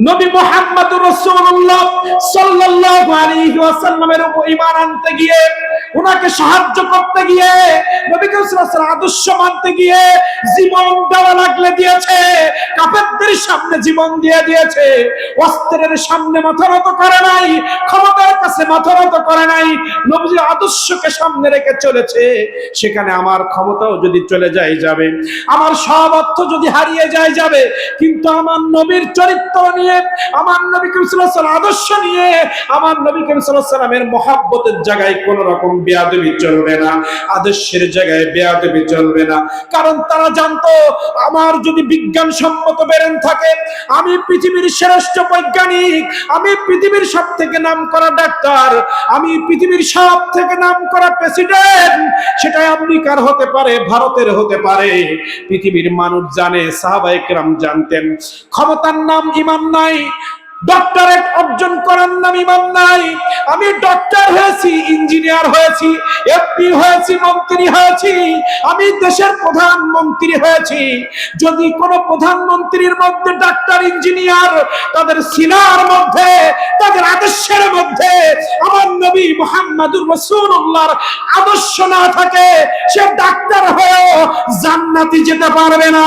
নবী মুহাম্মদুর রাসূলুল্লাহ সাল্লাল্লাহু আলাইহি ওয়াসাল্লামের উপর ঈমান আনতে গিয়ে সাহায্য করতে গিয়ে, নবী করিম সাল্লাল্লাহু গিয়ে জীবন লাগলে দিয়েছে, কাফেরদের সামনে জীবন দিয়ে দিয়েছে, অস্ত্রের সামনে মাথা নত করে নাই, ক্ষমতার কাছে মাথা নত করে নাই, নবীজির আদর্শকে সামনে রেখে চলেছে, সেখানে আমার ক্ষমতাও যদি চলে যায় যাবে, আমার সব অর্থ যদি হারিয়ে যায় যাবে, কিন্তু আমার নবীর চরিত্র নিয়ে, আমার নবী ওয়াসাল্লাম আদর্শ নিয়ে আমার নবী করিম সাল্লামের মহাব্বতের জায়গায় কোন রকম বেয়াদবি চলবে না, আদর্শের জায়গায় বেয়াদবি চলবে না। কারণ তারা জানতো, আমার যদি বেরেন থাকে, আমি পৃথিবীর শ্রেষ্ঠ বৈজ্ঞানিক, আমি পৃথিবীর সব থেকে নাম করা ডাক্তার, আমি পৃথিবীর সব থেকে নাম করা প্রেসিডেন্ট সেটা আমেরিকার হতে পারে, ভারতের হতে পারে। পৃথিবীর মানুষ জানে সাহাবাইকরাম জানতেন। ক্ষমতার নাম ইমান নাই ডক্টরেট অর্জন করার নাম ইমান নাই। আমি ডক্টর হয়েছি, ইঞ্জিনিয়ার হয়েছি এমপি হয়েছি, মন্ত্রী হয়েছি। আমি দেশের প্রধানমন্ত্রী হয়েছি। যদি কোন প্রধানমন্ত্রীর মধ্যে ডাক্তার, ইঞ্জিনিয়ার তাদের সিনার মধ্যে, তাদের আদর্শের মধ্যে আমার নবী মোহাম্মদুর রসুল্লাহর আদর্শ না থাকে, সে ডাক্তার হয়েও জান্নাতি যেতে পারবে না।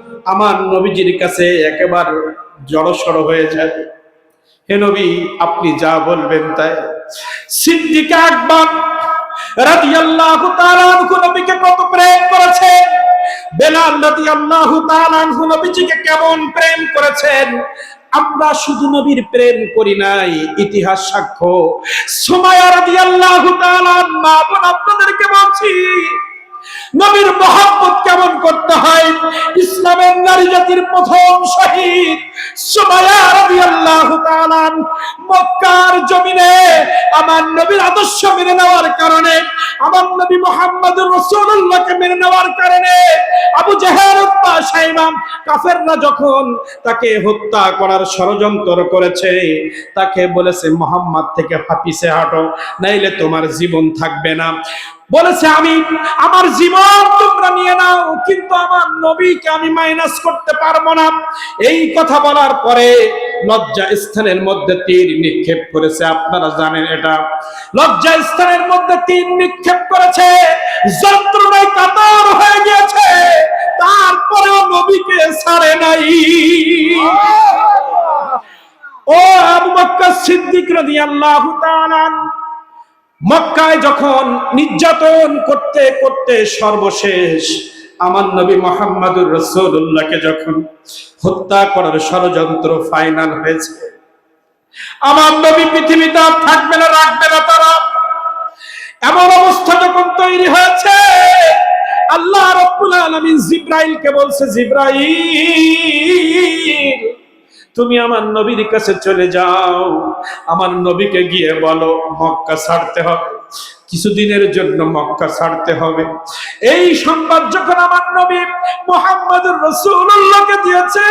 আমার নবীজির কাছে একেবারে জড়সড় হয়ে যায়। হে নবী, আপনি যা বলবেন তাই। সিদ্দিক আকবর রাদিয়াল্লাহু তাআলা আনহু নবীকে কত প্রেম করেছে। বেলাল রাদিয়াল্লাহু তাআলা আনহু কেমন প্রেম করেছেন। আমরা শুধু নবীর প্রেম করি নাই, ইতিহাস সাক্ষ্য। সুমাইয়া রাদিয়াল্লাহু তাআলা মা আপনাদেরকে বলছি নবীর মহব্বত কেমন করতে হয়? ইসলামের নারী জাতির প্রথম শহীদ তাকে হত্যা করার ষড়যন্ত্র করেছে, তাকে বলেছে, মোহাম্মদ থেকে হাফিসে হাঁটো, নাইলে তোমার জীবন থাকবে না। বলেছে আমি আমার জীবন তোমরা নিয়ে নাও কিন্তু আমার নবীকে আমি মাইনাস করতে পারব না। এই কথা বলার পরে লজ্জা স্থানের মধ্যে তীর নিক্ষেপ করেছে আপনারা জানেন এটা। লজ্জা স্থানের মধ্যে তীর নিক্ষেপ করেছে যন্ত্রণায় কাতর হয়ে গিয়েছে তারপরেও নবীকে ছাড়ে নাই। ও আবু বকর সিদ্দিক রাদিয়াল্লাহু তাআলা মক্কায় যখন নির্যাতন করতে করতে সর্বশেষ আমার নবী মোহাম্মদুর রসুল্লাহকে যখন হত্যা করার ষড়যন্ত্র ফাইনাল হয়েছে, আমার নবী পৃথিবীতে আর থাকবে না, রাখবে না তারা। এমন অবস্থা যখন তৈরি হয়েছে, আল্লাহ রব্বুল আলামিন জিব্রাইলকে বলছে, জিব্রাইল তুমি আমার নবীর কাছে চলে যাও। আমার নবীকে গিয়ে বলো, মক্কা ছাড়তে হবে। কিছুদিনের জন্য মক্কা ছাড়তে হবে। এই সংবাদ যখন আমার নবী মোহাম্মদুর রসুল্লাহকে দিয়েছে,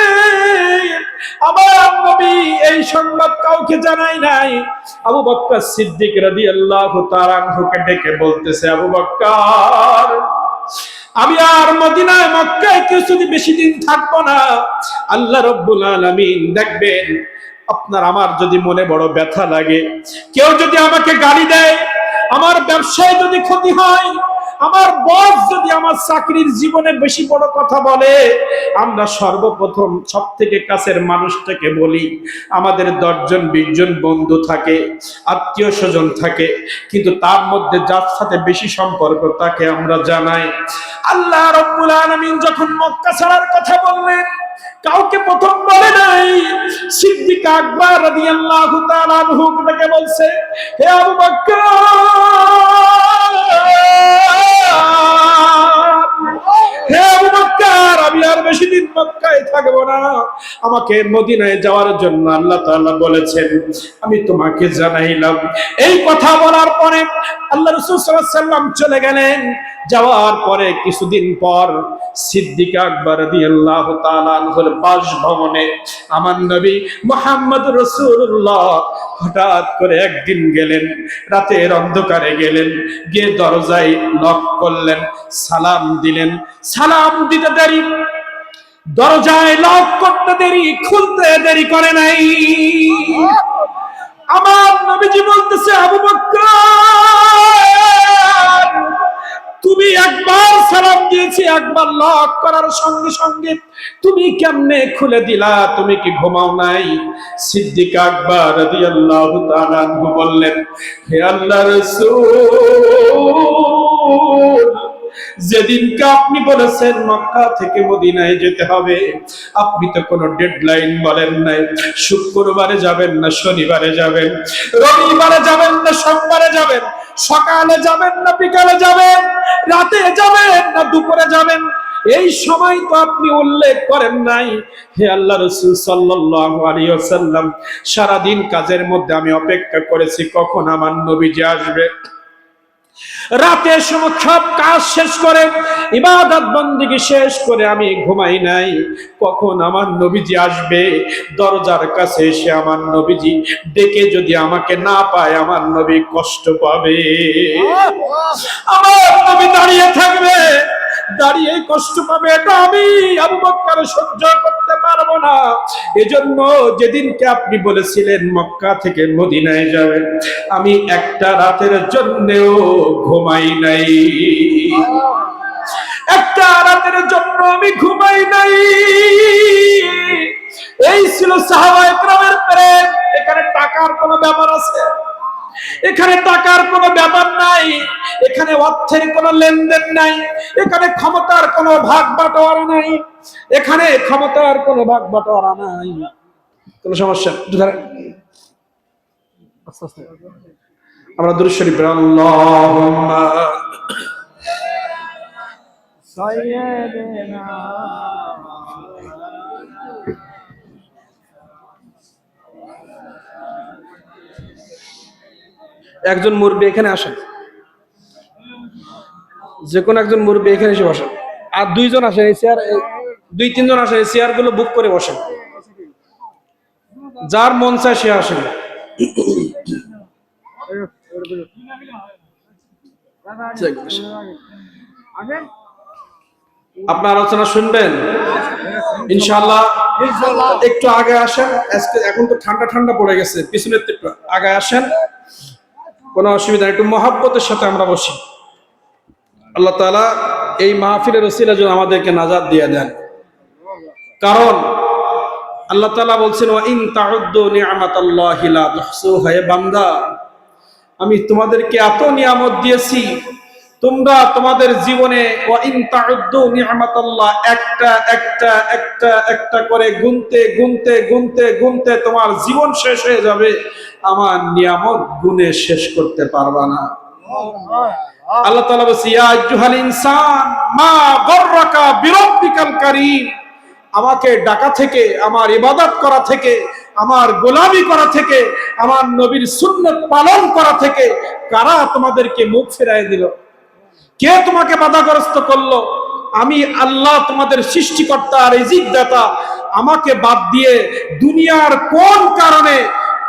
আমার নবী এই সংবাদ কাউকে জানাই নাই। আবু বক্কর সিদ্দিক রাদিয়াল্লাহু তাআলা আনহুকে ডেকে বলতেছে, আবু বক্কর আমি আর মদিনায় মক্কায় কিছুদিন বেশি দিন থাকব না। আল্লাহ রব্বুল আলমিন দেখবেন, আপনার আমার যদি মনে বড় ব্যথা লাগে, কেউ যদি আমাকে গাড়ি দেয়, আমার ব্যবসায় যদি ক্ষতি হয় আমার বস যদি আমার চাকরির জীবনে বেশি বড় কথা বলে, আমরা সর্বপ্রথম সব থেকে কাছের মানুষটাকে বলি। আমাদের দশজন, বিশজন বন্ধু থাকে আত্মীয় স্বজন থাকে, কিন্তু তার মধ্যে যার সাথে বেশি সম্পর্ক তাকে আমরা জানাই। আল্লাহ রব্বুল আলামিন যখন মক্কা ছাড়ার কথা বললেন, কাউকে প্রথম বলে নাই। সিদ্দিক আকবর রাদিয়াল্লাহু তাআলা আনহু তাকে বলছে, হে আবু বকর! হে বেশি দিন মক্কায় থাকব না। আমাকে মদিনায় যাওয়ার জন্য আল্লাহ তাআলা বলেছেন, আমি তোমাকে জানাইলাম। এই কথা বলার পরে আল্লাহ রসুল সাল্লাল্লাহু আলাইহি সাল্লাম চলে গেলেন। যাওয়ার পরে কিছুদিন পর সিদ্দিক আকবর রাদিয়াল্লাহু তাআলা আনহুর বাসভবনে আমার নবী মুহাম্মদ রাসূলুল্লাহ হঠাৎ করে একদিন গেলেন, রাতের অন্ধকারে গেলেন, গিয়ে দরজায় নক করলেন, সালাম দিলেন। সালাম দিতে দেরি দরজায় লক করতে দেরি, খুলতে দেরি করে নাই। আমার নবীজি বলতেছে, আবু বকর, তুমি একবার সালাম দিয়েছি, একবার লক করার সঙ্গে সঙ্গে। তুমি কেমনে খুলে দিলা? তুমি কি ঘুমাও নাই? সিদ্দিক আকবর রাদিয়াল্লাহু তাআলা বললেন, হে আল্লাহর রাসূল যেদিনকে আপনি বলেছেন মক্কা থেকে মদিনায় যেতে হবে, আপনি তো কোনো ডেডলাইন বলেন নাই। শুক্রবারে যাবেন না শনিবারে যাবেন, রবিবারে যাবেন না সোমবারে যাবেন, সকালে যাবেন না বিকালে যাবেন, রাতে যাবেন না দুপুরে যাবেন। এই সময় তো আপনি উল্লেখ করেন নাই, হে আল্লাহ রসুল আলাইহি সারাদিন কাজের মধ্যে আমি অপেক্ষা করেছি, কখন আমার নবীজি আসবে? রাতে সব কাজ শেষ করে ইবাদত বন্দিকে শেষ করে আমি ঘুমাই নাই। কখন আমার নবীজি আসবে? দরজার কাছে এসে আমার নবীজি ডেকে যদি আমাকে না পায় আমার নবী কষ্ট পাবে। আমার নবী দাঁড়িয়ে থাকবে। দাঁড়িয়ে কষ্ট পাবে এটা আমি আবু বক্কর সহ্য করতে পারব না। এজন্য যেদিনকে আপনি বলেছিলেন মক্কা থেকে মদিনায় যাবেন, আমি একটা রাতের জন্যেও ঘুমাই নাই। একটা রাতের জন্য আমি ঘুমাই নাই। এই ছিল সাহাবা একরামের প্রেম। এখানে টাকার কোনো ব্যাপার আছে? এখানে টাকার কোনো ব্যাপার নাই, এখানে অর্থের কোনো লেনদেন নাই, এখানে ক্ষমতার কোনো ভাগ বাটোয়ারা নাই, এখানে ক্ষমতার কোনো ভাগ বাটোয়ারা নাই। কোনো সমস্যা? ধরেন। আমরা দুরুদ শরীফ আল্লাহুম্মা একজন মুরব্বী এখানে আসেন। যে কোনো একজন মুরব্বী এখানে এসে বসেন। আর দুইজন আসেন এই চেয়ার দুই তিনজন আসেন এই চেয়ারগুলো বুক করে বসেন। যার মন চায় সে আসেন। আপনার আলোচনা শুনবেন? ইনশাল্লাহ একটু আগে আসেন আজকে এখন তো ঠান্ডা ঠান্ডা পড়ে গেছে পিছনের আগে আসেন। কোনো অসুবিধা একটু মহাব্বতের সাথে আমরা বসি। আল্লাহ তালা এই মাহফিলের ওসিলা যেন আমাদেরকে নাজাদ দিয়ে দেন। কারণ আল্লাহ তালা বলছেন ইন হে বান্দা, আমি তোমাদেরকে এত নিয়ামত দিয়েছি তোমরা তোমাদের জীবনে একটা একটা একটা একটা করে গুনতে গুনতে গুনতে গুনতে তোমার জীবন শেষ হয়ে যাবে। আমার নিয়ামত গুনে শেষ করতে পারবা না। আল্লাহ তাআলা বলছে ইনসান মা গররাকা বিরাব্বিকাল কারীম। আমাকে ডাকা থেকে আমার ইবাদত করা থেকে আমার গোলামি করা থেকে আমার নবীর সুন্নত পালন করা থেকে কারা তোমাদেরকে মুখ ফেরায় দিল? কে তোমাকে বাধাগ্রস্ত করল? আমি আল্লাহ তোমাদের সৃষ্টিকর্তা আর রিজিক দাতা। আমাকে বাদ দিয়ে দুনিয়ার কোন কারণে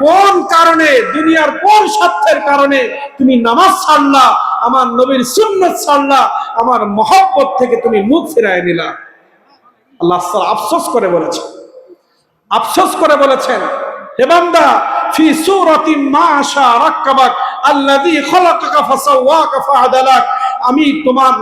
কোন কারণে, দুনিয়ার কোন স্বার্থের কারণে তুমি নামাজ ছাড়লা, আমার নবীর সুন্নত ছাড়লা, আমার মহব্বত থেকে তুমি মুখ ফেরায় নিলা? আল্লাহ আফসোস করে বলেছেন। আফসোস করে বলেছেন। হে ফি সূরাতি মা শা রাক্কাবাক আল্লাযী খলাকাকা ফাসাওয়াকা ফাআদালাক। আমি তোমার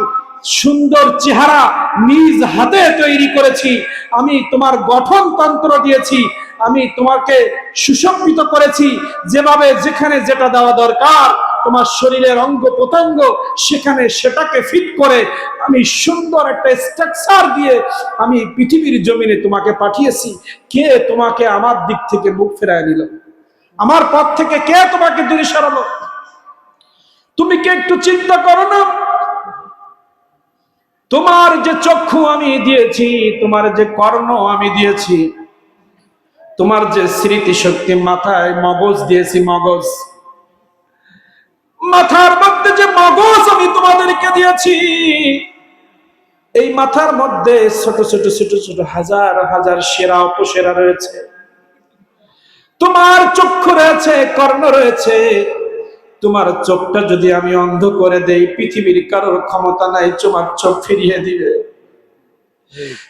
সুন্দর চেহারা নিজ হাতে তৈরি করেছি। আমি তোমার গঠনতন্ত্র দিয়েছি। আমি তোমাকে সুশোভিত করেছি। যেভাবে যেখানে যেটা দেওয়া দরকার, তোমার শরীরের অঙ্গ প্রত্যঙ্গ সেখানে সেটাকে ফিট করে আমি সুন্দর একটা স্ট্রাকচার দিয়ে আমি পৃথিবীর জমিনে তোমাকে পাঠিয়েছি। কে তোমাকে আমার দিক থেকে মুখ ফেরায় নিল? আমার পথ থেকে কে তোমাকে দূরে সরালো? তুমি কি একটু চিন্তা করো না? তোমার যে চক্ষু আমি দিয়েছি, তোমার যে কর্ণ আমি দিয়েছি, তোমার যে স্মৃতি শক্তি মাথায় মগজ দিয়েছি, মগজ। মাথার মধ্যে যে মগজ আমি তোমাদেরকে দিয়েছি, এই মাথার মধ্যে ছোট ছোট ছোট ছোট হাজার হাজার সেরা উপসেরা রয়েছে। তোমার চক্ষু রয়েছে, কর্ণ রয়েছে। তোমার চোখটা যদি আমি অন্ধ করে দেই, পৃথিবীর কারোর ক্ষমতা নাই, তোমার চোখ ফিরিয়ে দিবে।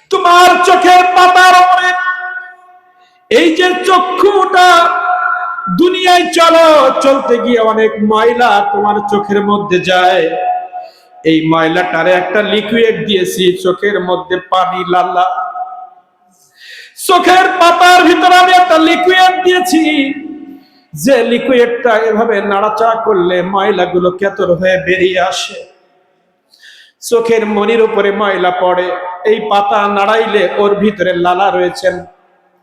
তোমার চোখের পাতার উপরে এই যে চক্ষুটা, দুনিয়ায় চলো, চলতে গিয়ে অনেক ময়লা তোমার চোখের মধ্যে যায়। এই ময়লাটারে একটা লিকুইড দিয়েছি, চোখের মধ্যে পানি লালা। চোখের পাতার ভিতরে আমি একটা লিকুইড দিয়েছি। যে লিকুইডটা এভাবে নাড়াচাড়া করলে ময়লাগুলো কেতর হয়ে বেরিয়ে আসে। চোখের মনির উপরে ময়লা পড়ে। এই পাতা নাড়াইলে ওর ভিতরে লালা রয়েছেন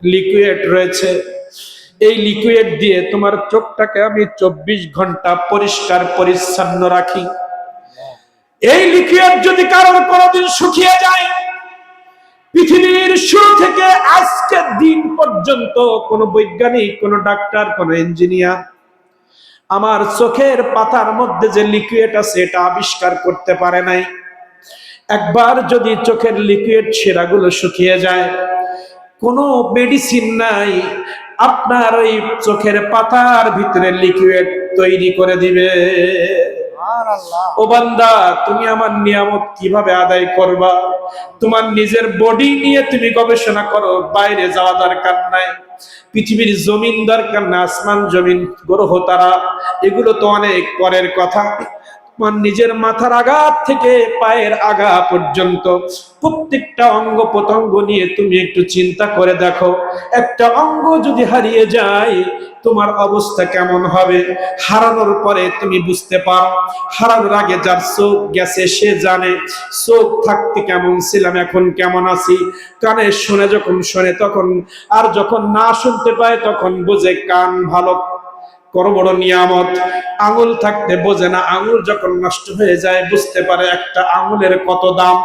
লিকুইড রয়েছে। এই লিকুইড দিয়ে তোমার চোখটাকে আমি চব্বিশ ঘণ্টা পরিষ্কার, পরিচ্ছন্ন রাখি। এই লিকুইড যদি কারোর কোনোদিন শুকিয়ে যায় পৃথিবীর শুরু থেকে আজকের দিন পর্যন্ত কোন বৈজ্ঞানিক, কোন ডাক্তার, কোন ইঞ্জিনিয়ার আমার চোখের পাতার মধ্যে যে লিকুইড আছে এটা আবিষ্কার করতে পারে নাই। একবার যদি চোখের লিকুইড সেরাগুলো শুকিয়ে যায়, কোনো মেডিসিন নাই, আপনার ওই চোখের পাতার ভিতরে লিকুইড তৈরি করে দিবে। ও বান্দা, তুমি আমার নিয়ামত কীভাবে আদায় করবা? তোমার নিজের বডি নিয়ে তুমি গবেষণা করো, বাইরে যাওয়া দরকার নাই। পৃথিবীর জমিন দরকার না, আসমান জমিন, গ্রহ তারা, এগুলো তো অনেক পরের কথা। নিজের মাথার আঘাত থেকে পায়ের আগা পর্যন্ত প্রত্যেকটা অঙ্গ প্রত্যঙ্গ নিয়ে তুমি একটু চিন্তা করে দেখো। একটা অঙ্গ যদি হারিয়ে যায়, তোমার অবস্থা কেমন হবে? হারানোর পরে তুমি বুঝতে পারো। হারানোর আগে যার চোখ গেছে সে জানে, চোখ থাকতে কেমন ছিলাম, এখন কেমন আছি? কানে শুনে যখন শোনে তখন, আর যখন না শুনতে পায় তখন বোঝে কান ভালো বড় বড় নিয়ামত। আঙুল থাকতে বোঝে না, আঙুল যখন নষ্ট হয়ে যায়, বুঝতে পারে একটা আঙুলের কত দাম।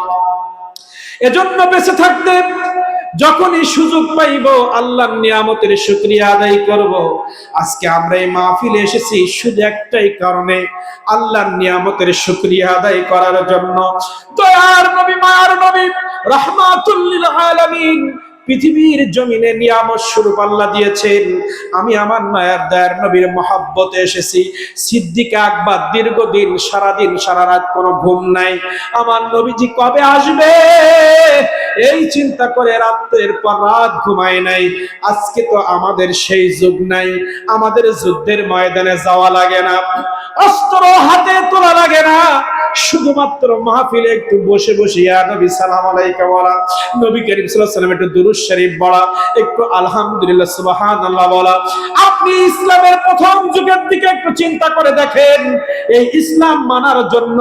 এজন্য বেঁচে থাকতে যখনই সুযোগ পাইব, আল্লাহর নিয়ামতের শুকরিয়া আদায় করব। আজকে আমরা এই মাহফিলে এসেছি শুধু একটাই কারণে, আল্লাহর নিয়ামতের শুকরিয়া আদায় করার জন্য। দয়ার নবী, মার নবী রহমাতুল্লিল আলামিন পৃথিবীর জমিনে নিয়ামত স্বরূপ আল্লাহ দিয়েছেন। আমি আমার মায়ের দয়ার নবীর মহাব্বতে এসেছি। সিদ্দিকে আকবর দীর্ঘদিন, সারাদিন সারা রাত কোনো ঘুম নাই। আমার নবীজি কবে আসবে? এই চিন্তা করে রাত্রের পর রাত ঘুমায় নাই। আজকে তো আমাদের সেই যুগ নাই। আমাদের যুদ্ধের ময়দানে যাওয়া লাগে না। অস্ত্র হাতে তোলা লাগে না। শুধুমাত্র মাহফিলে একটু বসে বসে, ইয়া নবী, সালাম আলাইকা বলা। নবী করিম সাল্লাল্লাহু আলাইহি একটু দুরূদ শরীফ বলা, একটু আলহামদুলিল্লাহ, সুবহানাল্লাহ বলা। আপনি ইসলামের প্রথম যুগের দিকে একটু চিন্তা করে দেখেন এই ইসলাম মানার জন্য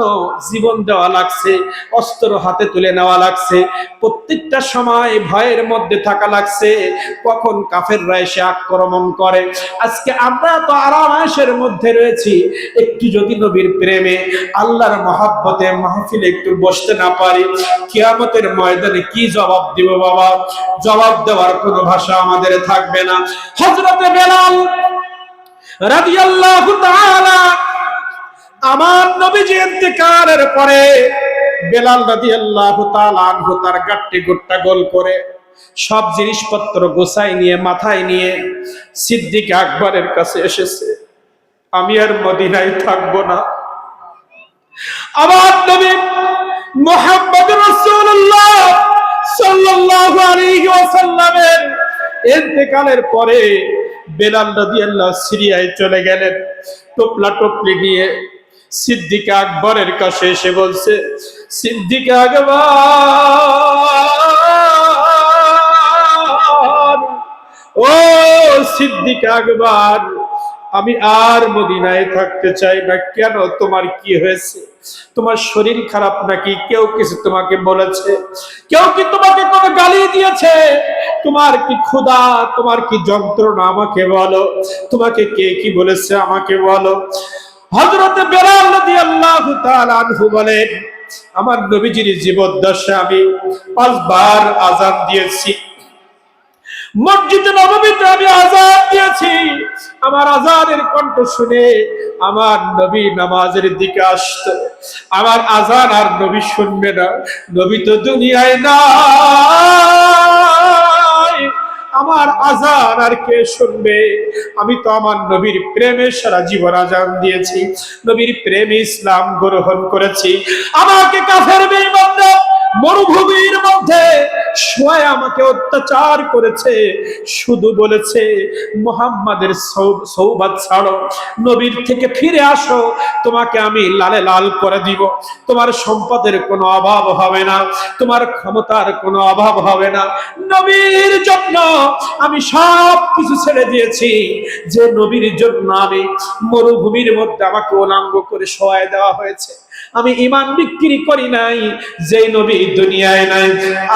জীবন দেওয়া লাগছে, অস্ত্র হাতে তুলে নেওয়া লাগছে, প্রত্যেকটা সময় ভয়ের মধ্যে থাকা লাগছে, কখন কাফেররা এসে আক্রমণ করে। আজকে আমরা তো আরামায়েশের মধ্যে রয়েছি, একটু যদি নবীর প্রেমে আল্লাহর মহাব্বতে মাহফিলে একটু বসতে না পারি, কিয়ামতের ময়দানে কি জবাব দিব বাবা? জবাব দেওয়ার কোনো ভাষা আমাদের থাকবে না। হযরতে বেলাল রাদিয়াল্লাহু তাআলা আমার নবীজি ইন্তেকালের পরে বেলাল রাদিয়াল্লাহু তাআলা আনহু তার গাট্টি গুট্টা গোল করে সব জিনিসপত্র গোছাই নিয়ে, মাথায় নিয়ে সিদ্দিক আকবরের কাছে এসেছে, আমি আর মদিনায় থাকব না। আমার নবী মোহাম্মদ রাসূলুল্লাহ সাল্লাল্লাহু আলাইহি ওয়াসাল্লামের পরে বেলাল রাদিয়াল্লাহু সিরিয়ায় চলে গেলেন টোপলা টপলি নিয়ে সিদ্দিক আকবরের কাছে এসে বলছে, সিদ্দিক আকবর, ও সিদ্দিক আকবর, আমি আর মদিনায় থাকতে চাই না। কেন? তোমার কি হয়েছে? তোমার শরীর খারাপ নাকি? কেউ কিছু তোমাকে বলেছে? কেউ কি তোমাকে কোনো গালি দিয়েছে? তোমার কি ক্ষুধা? তোমার কি যন্ত্রণা? আমাকে বলো। তোমাকে কে কি বলেছে? আমাকে বলো। হযরত বেলাল রাদিয়াল্লাহু তাআলা আনহু বলেন, আমার নবীজির জীবদ্দশা আমি পাঁচবার দিয়েছি। মসজিদে নবমীতে আমি দিয়েছি। আমার আজানের কণ্ঠ শুনে আমার নবী নামাজের দিকে আসত। আমার আজান আর নবী শুনবে না। নবী তো দুনিয়ায় না আমার আজান আর কে শুনবে? আমি তো আমার নবীর প্রেমে সারা জীবন আজান দিয়েছি। নবীর প্রেমে ইসলাম গ্রহণ করেছি। আমাকে কাফের বেঈমানরা মরুভূমির মধ্যে শোয় আমাকে অত্যাচার করেছে। শুধু বলেছে, মোহাম্মদের সৌবাদ ছাড়ো। নবীর থেকে ফিরে আসো। তোমাকে আমি লালে লাল করে দিব। তোমার সম্পদের কোনো অভাব হবে না। তোমার ক্ষমতার কোনো অভাব হবে না। নবীর জন্য আমি সব কিছু ছেড়ে দিয়েছি। যে নবীর জন্য আমি মরুভূমির মধ্যে আমাকে ওলাঙ্গ করে সহায় দেওয়া হয়েছে। আমি ইমান বিক্রি করি নাই যে নবী দুনিয়ায় নাই।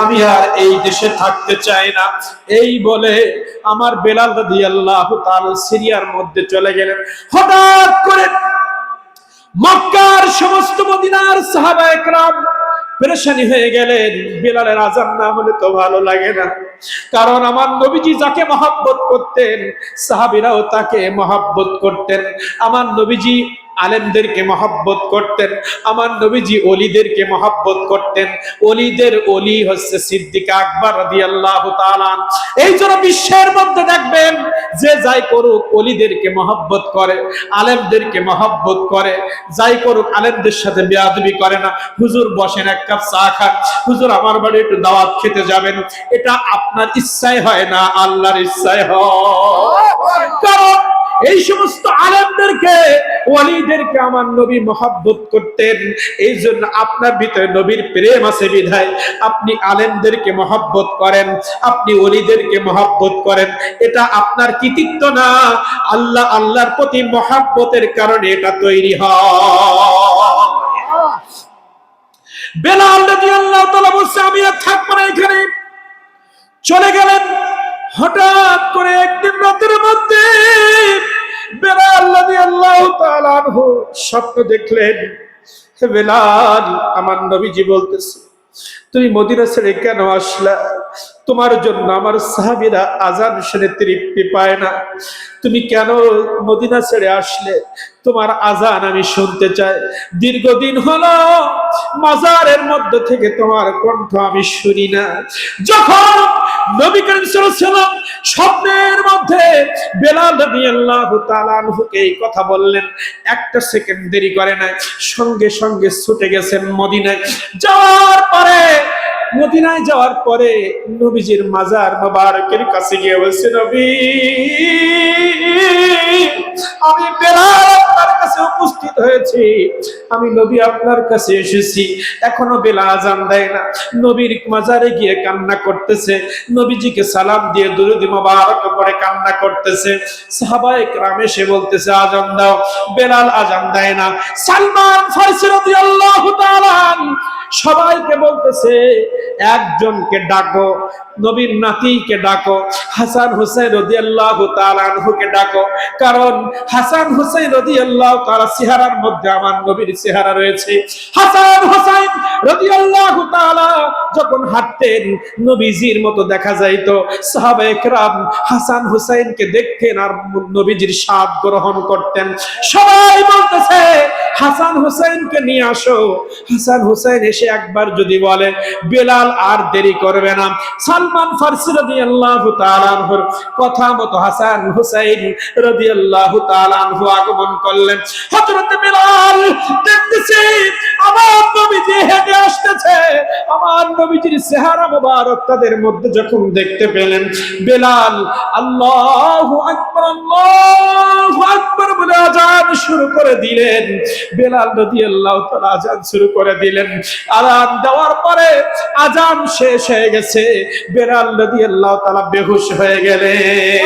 আমি আর এই দেশে থাকতে চাই না। এই বলে আমার বেলাল রাদি আল্লাহ সিরিয়ার মধ্যে চলে গেলেন। হঠাৎ করে মক্কার সমস্ত মদিনার সাহাবা একরাম পেরেশানি হয়ে গেলেন। বিলালের আজান না হলে তো ভালো লাগে না। কারণ আমার নবীজি যাকে মহাব্বত করতেন, সাহাবিরাও তাকে মহাব্বত করতেন। আমার নবীজি আলেমদেরকে মহাব্বত করতেন আমার নবীজি অলিদেরকে মহাব্বত করতেন। অলিদের অলি হচ্ছে সিদ্দিক আকবর রাদিয়াল্লাহু তাআলা এই জন্য বিশ্বের মধ্যে দেখবেন যে যাই করুক অলিদেরকে মহাব্বত করে আলেমদেরকে মহাব্বত করে যাই করুক আলেমদের সাথে বেয়াদবি করে না। হুজুর বসেন এক কাপ চা খান। হুজুর আমার বাড়ি একটু দাওয়াত খেতে যাবেন। এটা আপনার ইচ্ছায় হয় না আল্লাহর ইচ্ছায় হয়। কারণ এই সমস্ত আলেমদেরকে, ওয়ালিদেরকে আমার নবী মহাব্বত করতেন। এই জন্য আপনার ভিতরে নবীর প্রেম আছে বিধায় আপনি আলেমদেরকে মহাব্বত করেন, আপনি ওলিদেরকে মহাব্বত করেন। এটা আপনার কৃতিত্ব না। আল্লাহ আল্লাহর প্রতি মহাব্বতের কারণে এটা তৈরি হয়। বেলাল না এখানে। চলে গেলেন। হঠাৎ করে একদিন রাতের স্বপ্ন দেখলেন। বেলাল আমার নবীজি বলতেছে তুমি মদিনা ছেড়ে কেন আসলা? তোমার জন্য আমার সাহাবীরা আজান শুনে তৃপ্তি পায় না। তুমি কেন মদিনা ছেড়ে আসলে? তোমার আজান আমি শুনতে চাই। দীর্ঘদিন হলো, মাজারের মধ্য থেকে তোমার কণ্ঠ আমি শুনি না। যখন স্বপ্নের মধ্যে বেলাল এই কথা বললেন, একটা সেকেন্ড দেরি করে নাই, সঙ্গে সঙ্গে ছুটে গেছেন মদিনায়। যাওয়ার পরে মদিনায় যাওয়ার পরে নবীজির মাজার মোবারকের কাছে গিয়ে বলছে, নবী, আমি আপনার কাছে উপস্থিত হয়েছি। আমি নবী আপনার কাছে এসেছি এখনো বেলা আজান দেয় না নবীর মাজারে গিয়ে কান্না করতেছে নবীজিকে সালাম দিয়ে দুরুদি মোবারক পরে কান্না করতেছে সাহাবায়ে کرام এসে বলতেছে আজান দাও বেলাল আজান দেয় না সালমান ফারসি রাদিয়াল্লাহু তাআলা আনহু সবাইকে বলতেছে একজনকে ডাকো নবীর নাতিকে ডাকো হাসান হুসাইন রাদিয়াল্লাহু তাআলা আনহুকে ডাকো কারণ হাসান হুসাইন রাদিয়াল্লাহু তাআলা চেহারার মধ্যে আমার নবীর চেহারা রয়েছে। হাসান হোসাইন রাদিয়াল্লাহু তাআলা যখন হাঁটতেন, নবীজির মতো দেখা যাইতো। সাহাবায়ে একরাম হাসান হুসাইনকে দেখতেন আর নবীজির স্বাদ গ্রহণ করতেন। সবাই বলতেছে হাসান হুসাইনকে নিয়ে আসো। হাসান হুসাইন এসে একবার যদি বলে, বেলাল আর দেরি করবে না। সালমান ফারসি রাদিয়াল্লাহু তাআলা আনহুর কথা মতো হাসান হুসাইন রাদিয়াল্লাহু তাআলা আনহু আগমন করলেন। হযরত বেলাল দেখতেছে, আমার নবীজি হেঁটে আসতেছে। আমার নবীজির চেহারা মোবারক তাদের মধ্যে যখন দেখতে পেলেন, বেলাল আল্লাহু আকবার আল্লাহু আকবার বলে আজান শুরু করে দিলেন। বেলাল রাদিয়াল্লাহু তাআলা আজান শুরু করে দিলেন। আজান দেওয়ার পরে আজান শেষ হয়ে গেছে। বেলাল রাদিয়াল্লাহু তাআলা বেহুশ হয়ে গেলেন।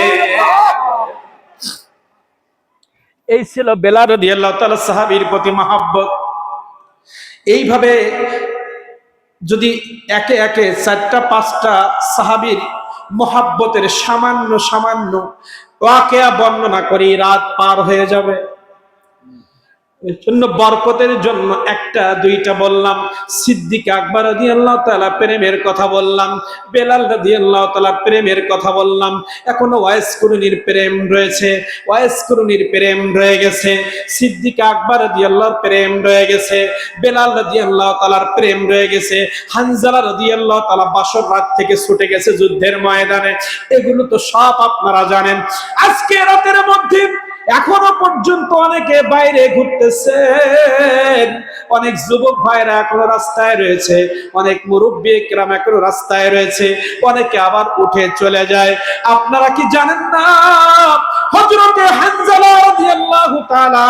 এই ছিল বেলাল রাদিয়াল্লাহু তাআলা সাহাবীর প্রতি মহব্বত। এইভাবে যদি একে একে চারটা, পাঁচটা সাহাবীর মহাব্বতের সামান্য সামান্য ওয়াকেয়া বর্ণনা করি, রাত পার হয়ে যাবে। জন্য বরকতের জন্য একটা, দুইটা বললাম। সিদ্দিক আকবর রাদি আল্লাহ তালা প্রেমের কথা বললাম। বেলাল রাদি আল্লাহ তালা প্রেমের কথা বললাম। এখনও ওয়াইস কুরুনির প্রেম রয়েছে। ওয়াইস কুরুনির প্রেম রয়ে গেছে। সিদ্দিক আকবর রাদি আল্লাহর প্রেম রয়ে গেছে। বেলাল রাদি আল্লাহ তালার প্রেম রয়ে গেছে। হানজালা রাদি আল্লাহ তালা বাসর রাত থেকে ছুটে গেছে যুদ্ধের ময়দানে। এগুলো তো সব আপনারা জানেন। আজকে রাতের মধ্যে এখনও পর্যন্ত অনেকে বাইরে ঘুরতেছেন। অনেক যুবক ভাইরা এখনও রাস্তায় রয়েছে। অনেক মুরব্বী একরাম এখনও রাস্তায় রয়েছে। অনেকে আবার উঠে চলে যায়। আপনারা কি জানেন না? হযরতে হানজালা রাদিয়াল্লাহু তাআলা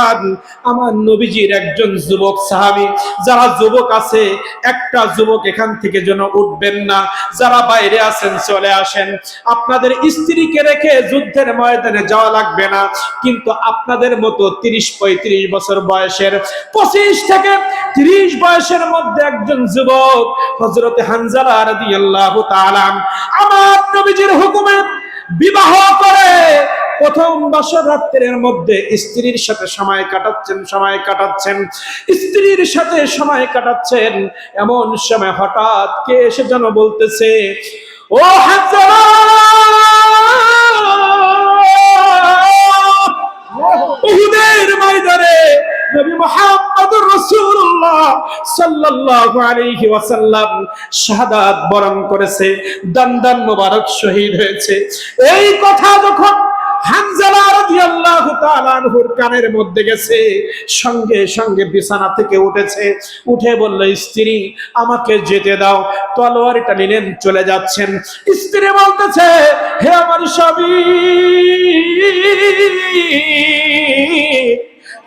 আমার নবীজির একজন যুবক সাহাবী, যারা যুবক আছে, একটা যুবক এখান থেকে যেন উঠবেন না, যারা বাইরে আছেন, চলে আসেন। আপনাদের স্ত্রীকে রেখে যুদ্ধের ময়দানে যাওয়া লাগবে না, কিন্তু আপনাদের মতো তিরিশ, পঁয়ত্রিশ বছর বয়সের, পঁচিশ থেকে তিরিশ বয়সের মধ্যে একজন যুবক হজরতে হানজালা রাদিয়াল্লাহু তাআলা আমার নবীজির হুকুমে বিবাহ করে প্রথম বছর রাত্রের মধ্যে স্ত্রীর সাথে সময় কাটাচ্ছেন সময় কাটাচ্ছেন। স্ত্রীর সাথে সময় কাটাচ্ছেন। এমন সময় হঠাৎ কে এসে যেন বলতেছে, ও হাজারা উহুদের শাহাদাত বরণ করেছে, দান্দান মোবারক শহীদ হয়েছে। এই কথা যখন হানজালা রাদিয়াল্লাহু তাআলা কানের মধ্যে গেছে, সঙ্গে সঙ্গে বিছানা থেকে উঠেছে। উঠে বলল, স্ত্রী, আমাকে যেতে দাও। তলোয়ারটা নিলেন, চলে যাচ্ছেন। স্ত্রী বলতেছে, হে আমার স্বামী,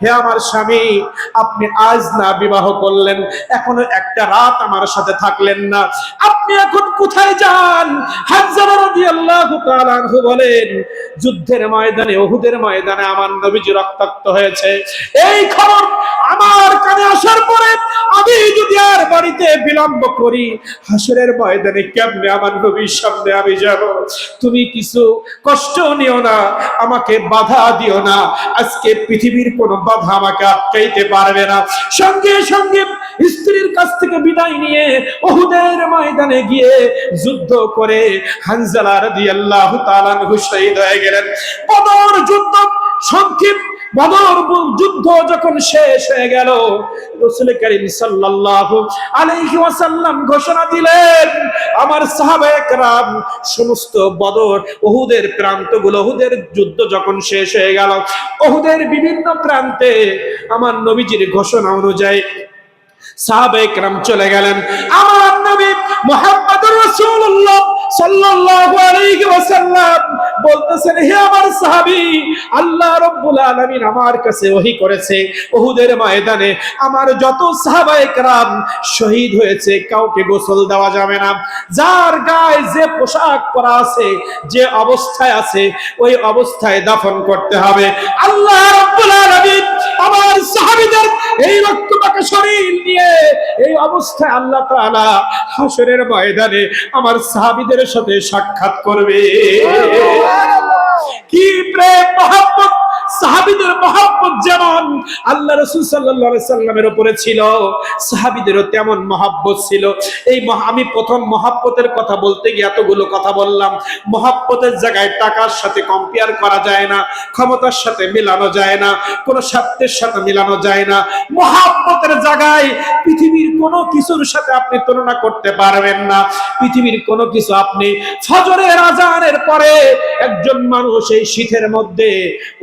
হে আমার স্বামী, আপনি আজ না বিবাহ করলেন, এখনও একটা রাত আমার সাথে থাকলেন না। আপনি এখন কোথায় যান? হাজারা বলেন যুদ্ধের ময়দানে ওহুদের ময়দানে আমার নবীজি রক্তাক্ত হয়েছে। এই খবর আমার কানে আসার পরে আমি যদি আর বাড়িতে বিলম্ব করি, হাসরের ময়দানে কেমনে আমার নবীর সামনে আমি যাব? তুমি কিছু কষ্ট নিও না, আমাকে বাধা দিও না। আজকে পৃথিবীর কোনো বাধা আমাকে আটকাইতে পারবে না। সঙ্গে সঙ্গে স্ত্রীর কাছ থেকে বিদায় নিয়ে ওহুদের ময়দানে গিয়ে যুদ্ধ করে হানজালা রাদিয়াল্লাহু তাআলা আনহু শহীদ হয়ে গেলেন। বদর যুদ্ধ, সংক্ষিপ্ত বদর যুদ্ধ যখন শেষ হয়ে গেল, রাসূল করিম সাল্লাল্লাহু আলাইহি ওয়াসাল্লাম ঘোষণা দিলেন, আমার সাহাবায়ে কেরাম সমস্ত বদর ওহুদের প্রান্তগুলো ওহুদের যুদ্ধ যখন শেষ হয়ে গেল ওহুদের বিভিন্ন প্রান্তে আমার নবীজির ঘোষণা অনুযায়ী আমার যত শহীদ হয়েছে, কাউকে গোসল দেওয়া যাবে না। যার গায়ে যে পোশাক পরা আছে, যে অবস্থায় আছে, ওই অবস্থায় দাফন করতে হবে। আল্লাহ আমার এই শরীর নিয়ে এই অবস্থায় আল্লাহ তাআলা হাসরের ময়দানে আমার সাহাবীদের সাথে সাক্ষাৎ করবে। কি প্রেম রাসূল আলাইহি সাল্লামের উপরে ছিল, সাহাবীদেরও তেমন মহব্বত ছিল। এই আমি প্রথম মহব্বতের কথা বলতে গিয়ে এতগুলো কথা বললাম। মহব্বতের জায়গায় টাকার সাথে কম্পেয়ার করা যায় না, ক্ষমতার সাথে মেলানো যায় না, কোনো স্বার্থের সাথে মেলানো যায় না। মহাব্বতের জায়গায় পৃথিবীর কোনো কিছুর সাথে আপনি তুলনা করতে পারবেন না। পৃথিবীর কোনো কিছু আপনি ফজরের আজানের পরে একজন মানুষ এই শীতের মধ্যে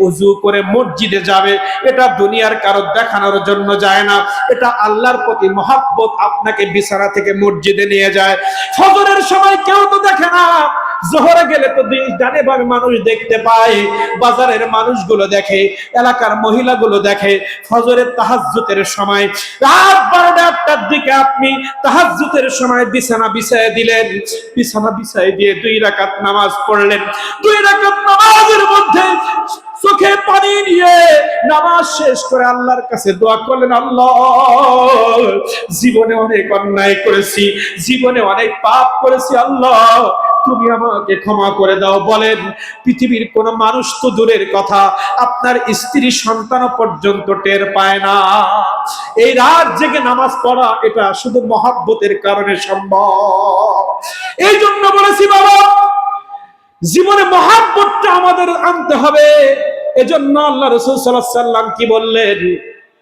উজু করে মসজিদে যাবে, এটা দুনিয়ার কারও দেখানোর জন্য যায় না। এটা আল্লাহর প্রতি মহাব্বত আপনাকে বিছানা থেকে মসজিদে নিয়ে যায়। ফজরের সময় কেউ তো দেখে না। জোহরে গেলে তো ডানে বামে মানুষ দেখতে পায়। বাজারের মানুষগুলো দেখে, এলাকার মহিলাগুলো দেখে। ফজরের তাহাজ্জুতের সময় রাত বারোটা একটার দিকে আপনি তাহাজ্জুতের সময় বিছানা বিছায় দিলেন। বিছানা বিছায় দিয়ে দুই রাকাত নামাজ পড়লেন। দুই রাকাত নামাজের মধ্যে চোখে পানি নিয়ে নামাজ শেষ করে আল্লাহর কাছে দোয়া করলেন, আল্লাহ, জীবনে অনেক অন্যায় করেছি, জীবনে অনেক পাপ করেছি, আল্লাহ, তুমি আমাকে ক্ষমা করে দাও। বলেন, পৃথিবীর কোন মানুষ তো দূরের কথা, আপনার স্ত্রী সন্তান পর্যন্ত টের পায় না। এই রাত জেগে নামাজ পড়া, এটা শুধু মহাব্বতের কারণে সম্ভব। এই জন্য বলেছি, বাবা জীবনে মহাব্বতটা আমাদের আনতে হবে। এজন্য আল্লাহ রসুল সাল্লাম কি বললেন?